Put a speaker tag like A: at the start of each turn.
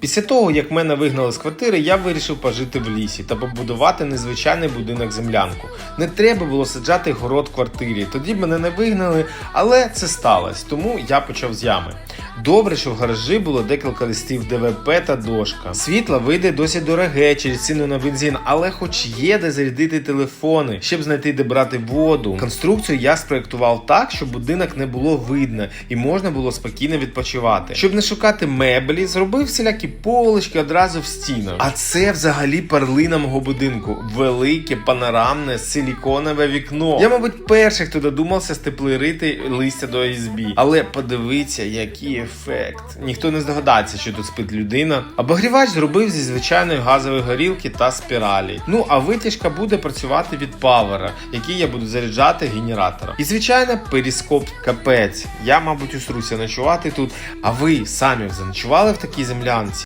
A: Після того, як мене вигнали з квартири, я вирішив пожити в лісі та побудувати незвичайний будинок землянку. Не треба було саджати город в квартирі, тоді мене не вигнали, але це сталося, тому я почав з ями. Добре, що в гаражі було декілька листів ДВП та дошка. Світло вийде досить дороге через ціну на бензин, але хоч є де зарядити телефони, щоб знайти де брати воду. Конструкцію я спроектував так, щоб будинок не було видно і можна було спокійно відпочивати. Щоб не шукати меблі, зробив всілякі полочки одразу в стінах. А це взагалі перлина мого будинку. Велике панорамне силіконове вікно. Я, мабуть, перший, хто додумався степлерити листя до ОСБ. Але подивіться, який ефект. Ніхто не здогадається, що тут спить людина. Обогрівач зробив зі звичайної газової горілки та спіралі. Ну а витяжка буде працювати від павера, який я буду заряджати генератором. І звичайно, перископ капець. Я, мабуть, усруся ночувати тут. А ви самі заночували в такій землянці?